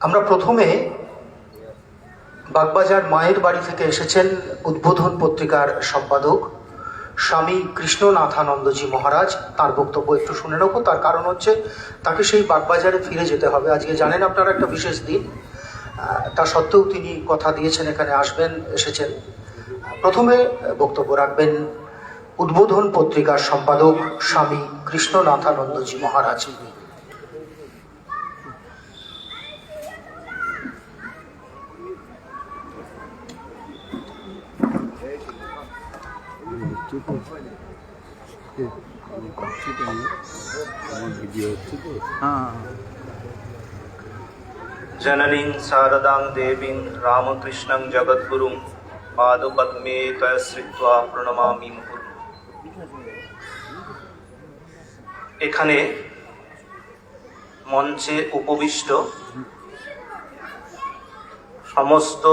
আমরা প্রথমে বাগবাজার মায়ের বাড়ি থেকে এসেছেন উদ্বোধন পত্রিকার সম্পাদক স্বামী কৃষ্ণনাথানন্দজি মহারাজ। তার বক্তব্য একটু শুনে নেব তার কারণ হচ্ছে তাকে সেই বাগবাজারে ফিরে যেতে হবে। আজকে জানেন আপনারা একটা বিশেষ দিন। তা সত্ত্বেও তিনি কথা দিয়েছেন, এখানে আসবেন, এসেছেন। প্রথমে বক্তব্য রাখবেন উদ্বোধন পত্রিকার সম্পাদক স্বামী কৃষ্ণনাথানন্দজি মহারাজ। জননী শারদাং দেবীং রামকৃষ্ণং জগদ্গুরুং পাদপদ্মে তয়শ্রিত্বা প্রণমামি মুহুর এখানে মঞ্চে উপবিষ্ট সমস্ত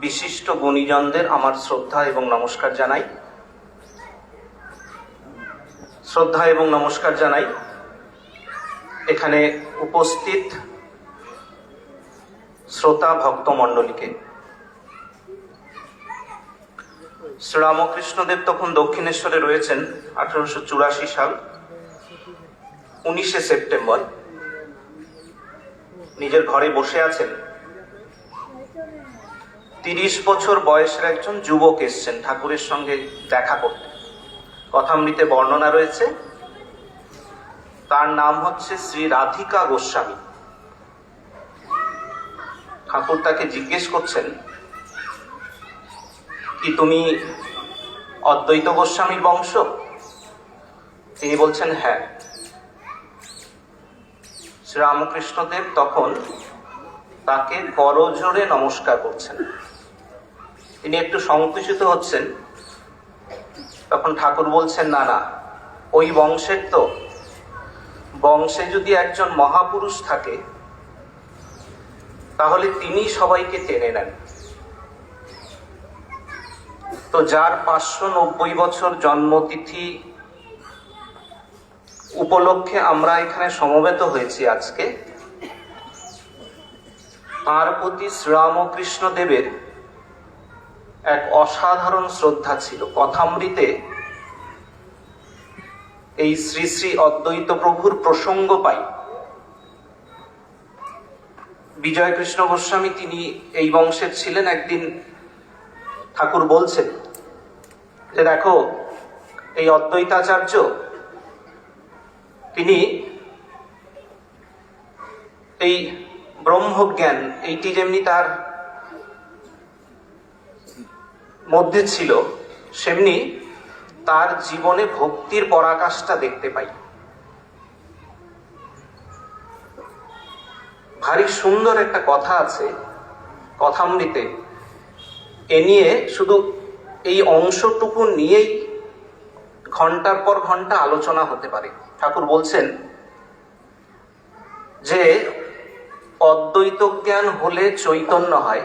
বিশিষ্ট গণিজনদের আমার শ্রদ্ধা এবং নমস্কার জানাই। শ্রদ্ধা এবং নমস্কার জানাই। এখানে উপস্থিত শ্রোতা ভক্ত মণ্ডলীকে। শ্রীরামকৃষ্ণদেব তখন দক্ষিণেশ্বরে রয়েছেন, আঠারোশো চুরাশি সাল, উনিশে সেপ্টেম্বর। নিজের ঘরে বসে আছেন। তিরিশ বছর বয়সের একজন যুবক এসছেন ঠাকুরের সঙ্গে দেখা করতে। কথামৃতে বর্ণনা রয়েছে। তার নাম হচ্ছে শ্রী রাধিকা গোস্বামী। ঠাকুর তাকে জিজ্ঞেস করছেন, কি তুমি অদ্বৈত গোস্বামীর বংশ? তিনি বলছেন হ্যাঁ। শ্রীরামকৃষ্ণদেব তখন তাকে করজোরে নমস্কার করছেন। তিনি একটু সংকুচিত হচ্ছেন। তখন ঠাকুর বলছেন, না না, ওই বংশের তো। বংশে যদি একজন মহাপুরুষ থাকে, তাহলে তিনি সবাইকে টেনে নেন। তো যার পাঁচশো নব্বই বছর জন্মতিথি উপলক্ষে আমরা এখানে সমবেত হয়েছি আজকে, তার প্রতি শ্রীরামকৃষ্ণ দেবের এক অসাধারণ শ্রদ্ধা ছিল। কথামৃতে এই শ্রী শ্রী অদ্বৈত প্রভুর প্রসঙ্গ পাই। বিজয় কৃষ্ণ গোস্বামী তিনি এই বংশের ছিলেন। একদিন ঠাকুর বলছেন যে, দেখো, এই অদ্বৈতাচার্য, তিনি এই ব্রহ্মজ্ঞান, এইটি যেমনি তার মধ্যে ছিল, সেমনি তার জীবনে ভক্তির পরাকাশটা দেখতে পাই। ভারী সুন্দর একটা কথা আছে, কথামৃতে। এ নিয়ে শুধু এই অংশটুকু নিয়েই ঘণ্টার পর ঘণ্টা আলোচনা হতে পারে। ঠাকুর বলছেন যে অদ্বৈত জ্ঞান হলে চৈতন্য হয়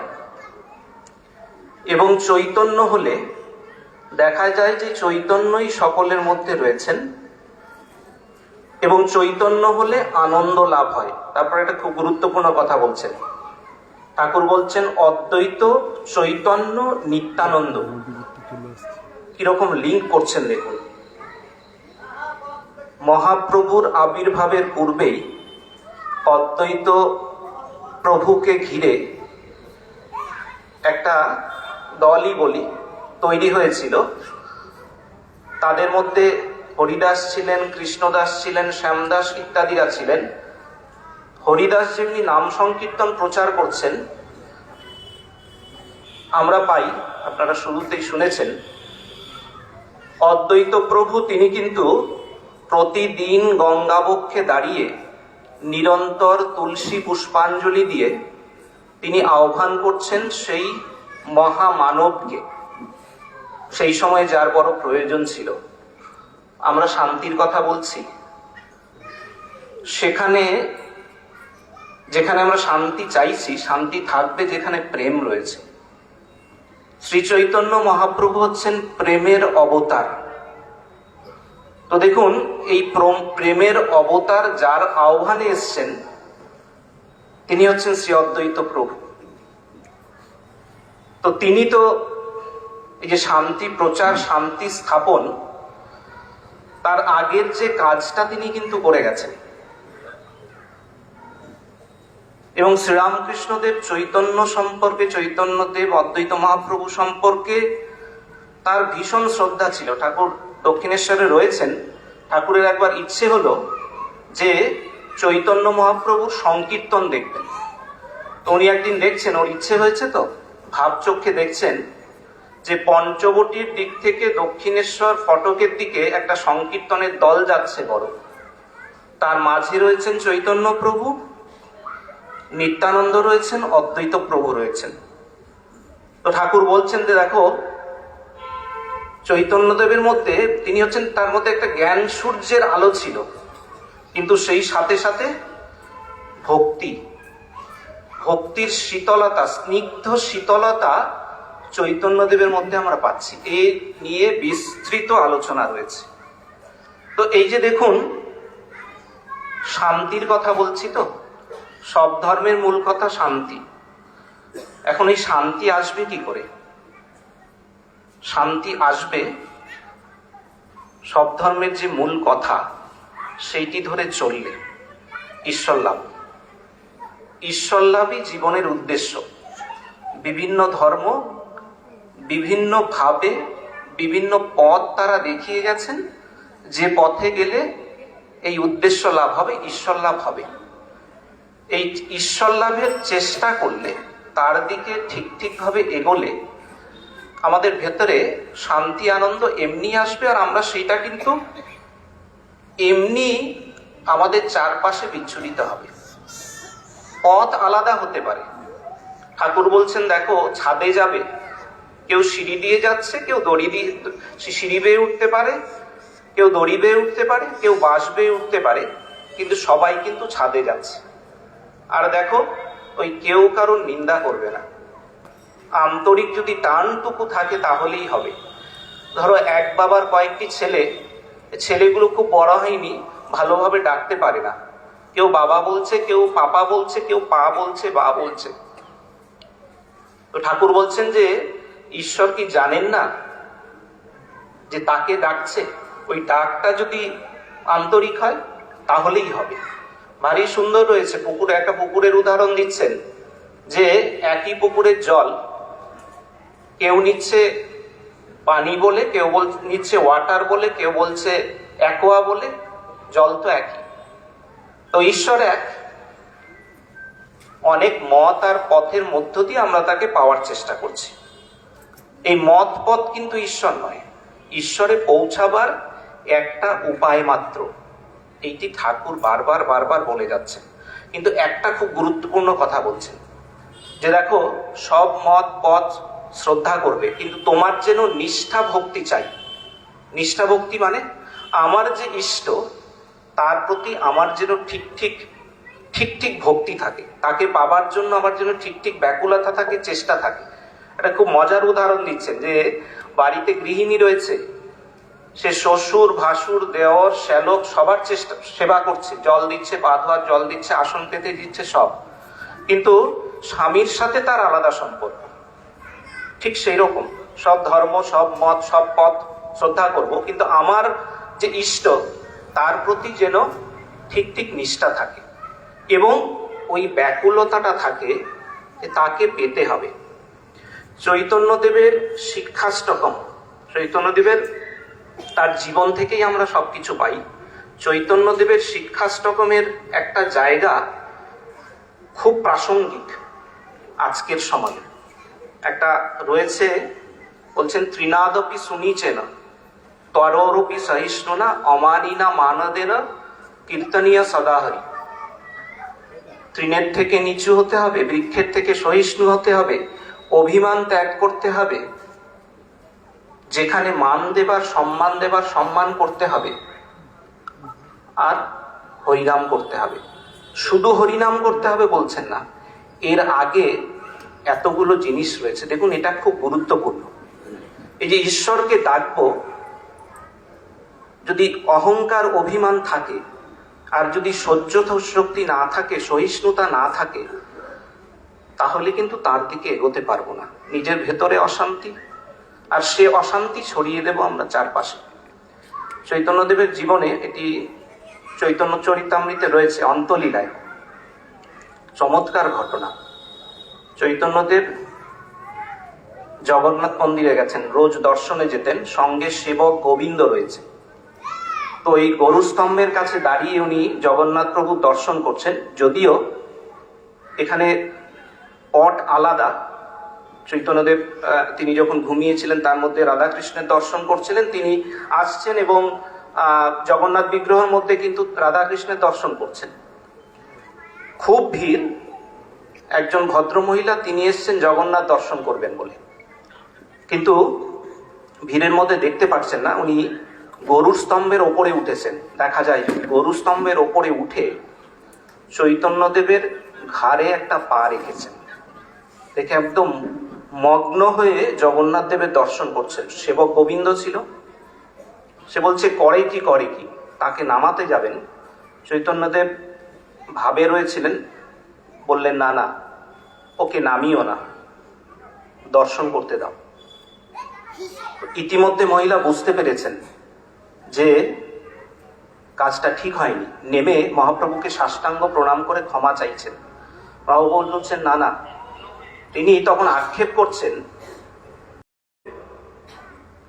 এবং চৈতন্য হলে দেখা যায় যে চৈতন্যই সকলের মধ্যে রয়েছেন এবং চৈতন্য হলে আনন্দ লাভ হয়। তারপর একটা খুব গুরুত্বপূর্ণ কথা বলছেন। ঠাকুর বলছেন, অদ্বৈত, চৈতন্য, নিত্যানন্দ। কীরকম লিঙ্ক করছেন দেখুন। মহাপ্রভুর আবির্ভাবের পূর্বেই অদ্বৈত প্রভুকে ঘিরে একটা দলই বলি, তৈরি হয়েছিল। তাদের মধ্যে হরিদাস ছিলেন, কৃষ্ণদাস ছিলেন, শ্যামদাস ইত্যাদিরা ছিলেন। হরিদাস যেমনি নাম সংকীর্তন প্রচার করছেন, আমরা পাই, আপনারা শুরুতেই শুনেছেন, অদ্বৈত প্রভু তিনি কিন্তু প্রতিদিন গঙ্গাবক্ষে দাঁড়িয়ে নিরন্তর তুলসী পুষ্পাঞ্জলি দিয়ে তিনি আহ্বান করছেন, সেই মহামানবকে। সেই সময় যার বড় প্রয়োজন ছিল। আমরা শান্তির কথা বলছি। সেখানে, যেখানে আমরা শান্তি চাইছি, শান্তি থাকবে যেখানে প্রেম রয়েছে। শ্রী চৈতন্য মহাপ্রভু হচ্ছেন প্রেমের অবতার। তো দেখুন, এই প্রম- প্রেমের অবতার যার আহ্বানে এসছেন, তিনি হচ্ছেন শ্রী অদ্বৈত প্রভু। তো তিনি তো এই যে শান্তি, প্রচার, শান্তি স্থাপন, তার আগের যে কাজটা তিনি কিন্তু করে গেছেন। এবং শ্রীরামকৃষ্ণদেব চৈতন্য সম্পর্কে, চৈতন্যদেব, অদ্বৈত মহাপ্রভু সম্পর্কে তার ভীষণ শ্রদ্ধা ছিল। ঠাকুর দক্ষিণেশ্বরে রয়েছেন। ঠাকুরের একবার ইচ্ছে হলো যে চৈতন্য মহাপ্রভুর সংকীর্তন দেখবেন। তো উনি একদিন দেখছেন, ওর ইচ্ছে হয়েছে তো? ভাবচক্ষে দেখছেন যে পঞ্চবটির দিক থেকে দক্ষিণেশ্বর ফটকের দিকে একটা সংকীর্তনের দল যাচ্ছে বড়। তার মাঝে রয়েছেন চৈতন্য প্রভু, নিত্যানন্দ রয়েছেন, অদ্বৈত প্রভু রয়েছেন। তো ঠাকুর বলছেন যে, দেখো, চৈতন্যদেবের মধ্যে তিনি হচ্ছেন, তার মধ্যে একটা জ্ঞান সূর্যের আলো ছিল। কিন্তু সেই সাথে সাথে ভক্তি ভক্তির শীতলতা, স্নিগ্ধ শীতলতা চৈতন্যদেবের মধ্যে আমরা পাচ্ছি। এ নিয়ে বিস্তৃত আলোচনা রয়েছে। তো এই যে দেখুন, শান্তির কথা বলছি তো? সব ধর্মের মূল কথা শান্তি। এখন এই শান্তি আসবে কি করে? শান্তি আসবে সব ধর্মের যে মূল কথা, সেইটি ধরে চললে, ঈশ্বর লাভ। ঈশ্বর লাভই জীবনের উদ্দেশ্য। বিভিন্ন ধর্ম, বিভিন্ন ভাবে, বিভিন্ন পথ তারা দেখিয়ে গেছেন যে পথে গেলে এই উদ্দেশ্য লাভ হবে ঈশ্বর লাভ হবে। এই ঈশ্বর লাভের চেষ্টা করলে, তার দিকে ঠিক ঠিকভাবে এগোলে আমাদের ভেতরে শান্তি, আনন্দ এমনি আসবে আর আমরা সেটা কিন্তু এমনি আমাদের চারপাশে বিচ্ছুরিত হবে। পথ আলাদা হতে পারে। ঠাকুর বলছেন, দেখো, ছাদে যাবে। কেউ সিঁড়ি দিয়ে যাচ্ছে, কেউ দড়ি দিয়ে সিঁড়ি বেয়ে উঠতে পারে, কেউ দড়ি বেয়ে উঠতে পারে, কেউ বাঁশ বেয়ে উঠতে পারে, কিন্তু সবাই কিন্তু ছাদে যাচ্ছে। আর দেখো, ওই কেউ কারোর নিন্দা করবে না। আন্তরিক যদি টানটুকু থাকে, তাহলেই হবে। ধরো, এক বাবার কয়েকটি ছেলে, ছেলেগুলো খুব বড় হয়নি, ভালোভাবে ডাকতে পারে না। কেউ বাবা বলছে, কেউ পাপা বলছে, কেউ পা বলছে, বা বলছে। তো ঠাকুর বলছেন যে, ঈশ্বর কি জানেন না যে তাকে ডাকছে? ওই ডাকটা যদি আন্তরিক হয়, তাহলেই হবে। ভারী সুন্দর রয়েছে, পুকুরে একটা পুকুরের উদাহরণ দিচ্ছেন যে, একই পুকুরের জল কেউ নিচ্ছে পানি বলে, কেউ নিচ্ছে ওয়াটার বলে, কেউ বলছে অ্যাকোয়া বলে, জল তো একই। তো ঈশ্বর এক, অনেক মত আর পথের মধ্য দিয়ে আমরা তাকে পাওয়ার চেষ্টা করছি। এই মত পথ কিন্তু ঈশ্বর নয়। ঈশ্বরে পৌঁছাবার একটা উপায় মাত্র। এইটি ঠাকুর বারবার বারবার বলে যাচ্ছেন। কিন্তু একটা খুব গুরুত্বপূর্ণ কথা বলছেন। যে দেখো, সব মত, পথ শ্রদ্ধা করবে, কিন্তু তোমার যেন নিষ্ঠা ভক্তি চাই। নিষ্ঠা ভক্তি মানে আমার যে ইষ্ট তার প্রতি আমার যেন ঠিক ঠিক ঠিক ঠিক ভক্তি থাকে। তাকে পাবার জন্য আমার যেন ঠিক ঠিক ব্যাকুলতা থাকে, চেষ্টা থাকে। একটা খুব মজার উদাহরণ দিচ্ছেন যে, বাড়িতে গৃহিণী রয়েছে, সে শ্বশুর, ভাসুর, দেওর, শ্যালক সবার চেষ্টা, সেবা করছে, জল দিচ্ছে, পা ধোয়ার জল দিচ্ছে, আসন পেতে দিচ্ছে, সব। কিন্তু স্বামীর সাথে তার আলাদা সম্পর্ক। ঠিক সেই রকম সব ধর্ম, সব মত, সব পথ শ্রদ্ধা করব। কিন্তু আমার যে ইষ্ট তার প্রতি যেন ঠিক ঠিক নিষ্ঠা থাকে এবং ওই ব্যাকুলতাটা থাকে তাকে পেতে হবে। চৈতন্যদেবের শিক্ষাষ্টকম, চৈতন্যদেবের তার জীবন থেকেই আমরা সবকিছু পাই। চৈতন্যদেবের শিক্ষাষ্টকমের একটা জায়গা খুব প্রাসঙ্গিক আজকের সমাজে। একটা রয়েছে, বলছেন, ত্রিনাদপি শুনিছে না তরোরূপি সহিষ্ণু না অমানিনা মানদেনা কীর্তনীয় সদাহরি তৃণের থেকে নিচু হতে হবে, বৃক্ষের থেকে সহিষ্ণু হতে হবে, অভিমান ত্যাগ করতে হবে, যেখানে মান দেবার, সম্মান দেবার, সম্মান করতে হবে, আর হরিনাম করতে হবে। শুধু হরিনাম করতে হবে বলছেন না, এর আগে এতগুলো জিনিস রয়েছে। দেখুন, এটা খুব গুরুত্বপূর্ণ। এই যে ঈশ্বরকে ডাকবো যদি অহংকার অভিমান থাকে, আর যদি সহ্য শক্তি না থাকে, সহিষ্ণুতা না থাকে, তাহলে কিন্তু তার দিকে এগোতে পারব না। নিজের ভেতরে অশান্তি, আর সে অশান্তি ছড়িয়ে দেব আমরা চারপাশে। চৈতন্যদেবের জীবনে এটি চৈতন্য চরিতামৃতে রয়েছে অন্তলীলায়। চমৎকার ঘটনা। চৈতন্যদেব জগন্নাথ মন্দিরে গেছেন, রোজ দর্শনে যেতেন, সঙ্গে সেবক গোবিন্দ রয়েছে। তো এই গরু স্তম্ভের কাছে দাঁড়িয়ে উনি জগন্নাথ প্রভু দর্শন করছেন। যদিও এখানে পট আলাদা। চৈতন্যদেব তিনি যখন ঘুমিয়েছিলেন, তার মধ্যে রাধাকৃষ্ণের দর্শন করছিলেন, তিনি আসছেন এবং জগন্নাথ বিগ্রহের মধ্যে কিন্তু রাধাকৃষ্ণের দর্শন করছেন। খুব ভিড়। একজন ভদ্রমহিলা, তিনি এসছেন জগন্নাথ দর্শন করবেন বলে। কিন্তু ভিড়ের মধ্যে দেখতে পাচ্ছেন না উনি গরুর স্তম্ভের ওপরে উঠেছেন। দেখা যায় গরু স্তম্ভের ওপরে উঠে চৈতন্যদেবের ঘাড়ে একটা পা রেখেছেন। দেখে একদম মগ্ন হয়ে জগন্নাথ দেবের দর্শন করছেন। সেবক গোবিন্দ ছিল। সে বলছে, করে কি করে কি? তাকে নামাতে যাবেন? চৈতন্যদেব ভাবে রয়েছিলেন। বললেন, না না, ওকে নামিও না। দর্শন করতে দাও। ইতিমধ্যে মহিলা বুঝতে পেরেছেন যে কাজটা ঠিক হয়নি। নেমে মহাপ্রভুকে সাষ্টাঙ্গ প্রণাম করে ক্ষমা চাইছেন। বাবু বলছেন, না না, তিনি তখন আক্ষেপ করছেন।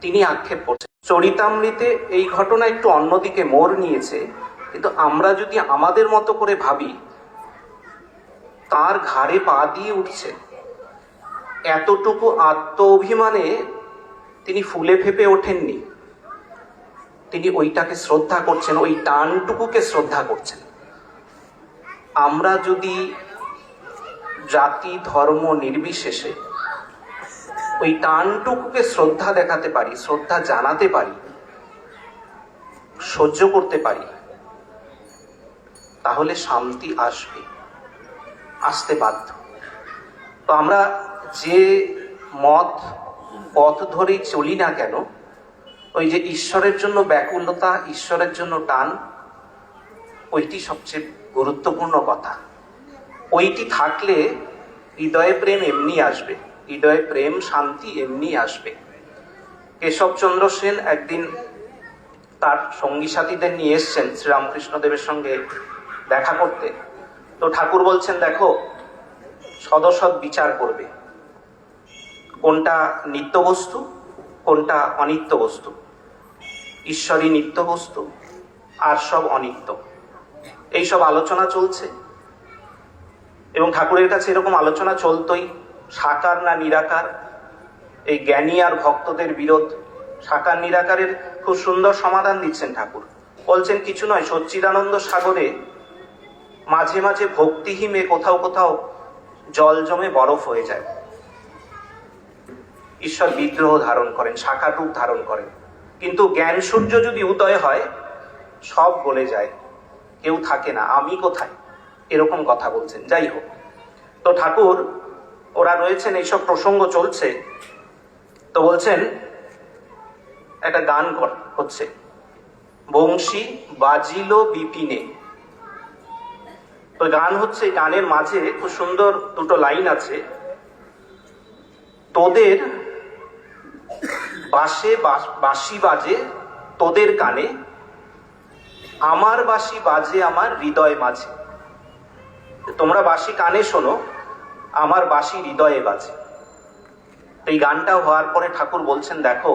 তিনি আক্ষেপ করছেন। চরিতামৃতে এই ঘটনা একটু অন্যদিকে মোড় নিয়েছে, কিন্তু আমরা যদি আমাদের মতো করে ভাবি, তার ঘাড়ে পা দিয়ে উঠছে এতটুকু আত্ম অভিমানে তিনি ফুলে ফেপে ওঠেননি। তিনি ওইটাকে শ্রদ্ধা করছেন, ওই টানটুকুকে শ্রদ্ধা করছেন। আমরা যদি জাতি, ধর্ম নির্বিশেষে ওই টানটুকুকে শ্রদ্ধা দেখাতে পারি, শ্রদ্ধা জানাতে পারি, সহ্য করতে পারি, তাহলে শান্তি আসবে, আসতে বাধ্য। তো আমরা যে মত, পথ ধরেই চলি না কেন ওই যে ঈশ্বরের জন্য ব্যাকুলতা, ঈশ্বরের জন্য টান, ওইটি সবচেয়ে গুরুত্বপূর্ণ কথা। ওইটি থাকলে হৃদয়ে প্রেম এমনি আসবে, হৃদয়ে প্রেম শান্তি এমনি আসবে। কেশবচন্দ্র সেন একদিন তার সঙ্গী সাথীদের নিয়ে এসছেন শ্রীরামকৃষ্ণ দেবের সঙ্গে দেখা করতে। তো ঠাকুর বলছেন, দেখো সদসৎ বিচার করবে। কোনটা নিত্য বস্তু কোনটা অনিত্য বস্তু? ঈশ্বরই নিত্য বস্তু আর সব অনিত্য। এইসব আলোচনা চলছে। এবং ঠাকুরের কাছে এরকম আলোচনা চলতই, সাকার না নিরাকার? এই জ্ঞানী আর ভক্তদের বিরোধ, সাকার নিরাকারের খুব সুন্দর সমাধান দিচ্ছেন ঠাকুর। বলছেন, কিছু নয়, সচ্চিদানন্দ সাগরে মাঝে মাঝে ভক্তিহীনে কোথাও কোথাও জল জমে বরফ হয়ে যায়। ঈশ্বর বিগ্রহ ধারণ করেন শাখার রূপ ধারণ করেন। কিন্তু জ্ঞান সূর্য যদি উদয় হয়, সব গলে যায়। কেউ থাকে না, আমি কোথায়? এরকম কথা বলছেন। যাই হোক। তো ঠাকুর, ওরা রয়েছেন, এইসব প্রসঙ্গ চলছে। তো বলছেন, একটা গান হচ্ছে। বংশী বাজিল বিপিনে। তো গান হচ্ছে, গানের মাঝে খুব সুন্দর দুটো লাইন আছে। তোদের বাসে বাঁশি বাজে তোদের কানে, আমার বাঁশি বাজে আমার হৃদয় মাঝে। তোমরা বাঁশি কানে শোনো, আমার বাঁশি হৃদয়ে বাজে। এই গানটা হওয়ার পরে ঠাকুর বলছেন, দেখো,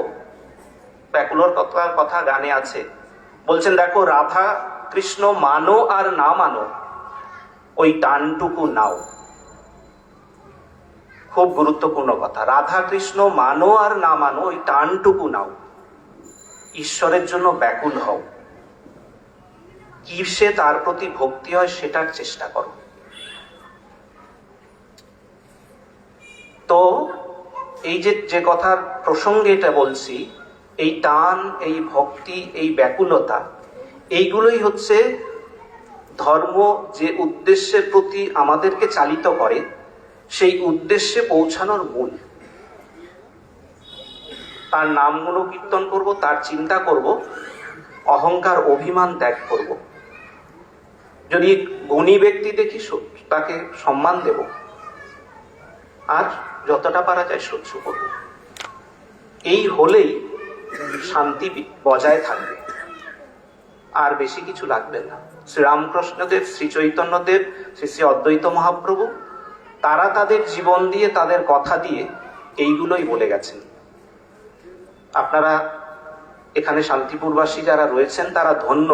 ব্যাকুলর কথা কথা গানে আছে। বলছেন, দেখো, রাধা কৃষ্ণ মানো আর না মানো, ওই টানটুকু নাও। খুব গুরুত্বপূর্ণ কথা। রাধা কৃষ্ণ মানো আর না মানো, ওই টানটুকু নাও। ঈশ্বরের জন্য ব্যাকুল হও। কি সে তার প্রতি ভক্তি হয় সেটার চেষ্টা করো। তো, এই যে যে কথার প্রসঙ্গে এটা বলছি, এই টান, এই ভক্তি, এই ব্যাকুলতা, এইগুলোই হচ্ছে ধর্ম যে উদ্দেশ্যের প্রতি আমাদেরকে চালিত করে সেই উদ্দেশ্যে পৌঁছানোর মূল। তার নামগুলো কীর্তন করব, তার চিন্তা করব, অহংকার অভিমান ত্যাগ করব। যদি গুণী ব্যক্তি দেখি তাকে সম্মান দেব। আর যতটা পারা যায় সহ্য করব। এই হলেই শান্তি বজায় থাকবে। আর বেশি কিছু লাগবে না। শ্রীরামকৃষ্ণদেব, শ্রী চৈতন্যদেব, শ্রী শ্রী অদ্বৈত মহাপ্রভু তারা তাদের জীবন দিয়ে, তাদের কথা দিয়ে এইগুলোই বলে গেছেন। আপনারা এখানে শান্তিপুরবাসী যারা রয়েছেন, তারা ধন্য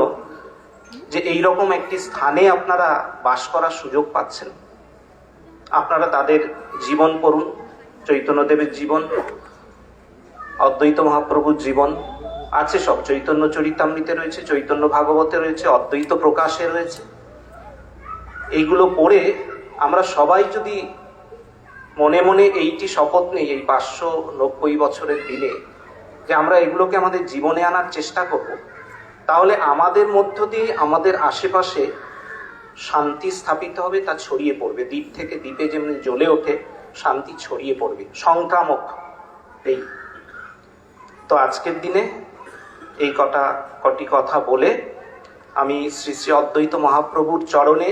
যে এই রকম একটি স্থানে আপনারা বাস করার সুযোগ পাচ্ছেন। আপনারা তাদের জীবন পড়ুন চৈতন্যদেবের জীবন, অদ্বৈত মহাপ্রভুর জীবন আছে সব। চৈতন্য চরিতামৃতে রয়েছে, চৈতন্য ভাগবতে রয়েছে, অদ্বৈত প্রকাশে রয়েছে। এইগুলো পড়ে আমরা সবাই যদি মনে মনে এইটি শপথ নেই, এই পাঁচশো নব্বই বছরের দিনে, যে আমরা এগুলোকে আমাদের জীবনে আনার চেষ্টা করব, তাহলে আমাদের মধ্য দিয়ে আমাদের আশেপাশে শান্তি স্থাপিত হবে, তা ছড়িয়ে পড়বে। দ্বীপ থেকে দ্বীপে যেমনি জ্বলে ওঠে, শান্তি ছড়িয়ে পড়বে। সংক্রামক এই তো আজকের দিনে এই কটা কটি কথা বলে আমি শ্রী শ্রী অদ্বৈত মহাপ্রভুর চরণে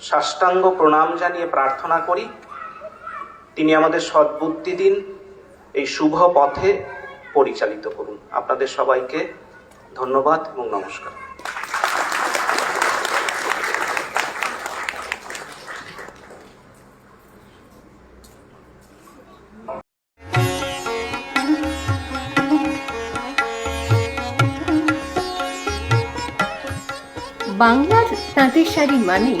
সাষ্টাঙ্গ প্রণাম জানিয়ে প্রার্থনা করি। তিনি আমাদের সদ্বুদ্ধি দিন, এই শুভ পথে পরিচালিত করুন। আপনাদের সবাইকে ধন্যবাদ এবং নমস্কার। বাংলার তাঁতের শাড়ি মানেই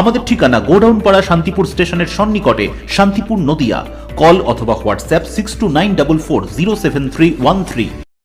আমাদের ঠিকানা গোডাউন পাড়া শান্তিপুর স্টেশনের সন্নিকটে শান্তিপুর নদিয়া। কল অথবা WhatsApp six two nine double four zero seven three one three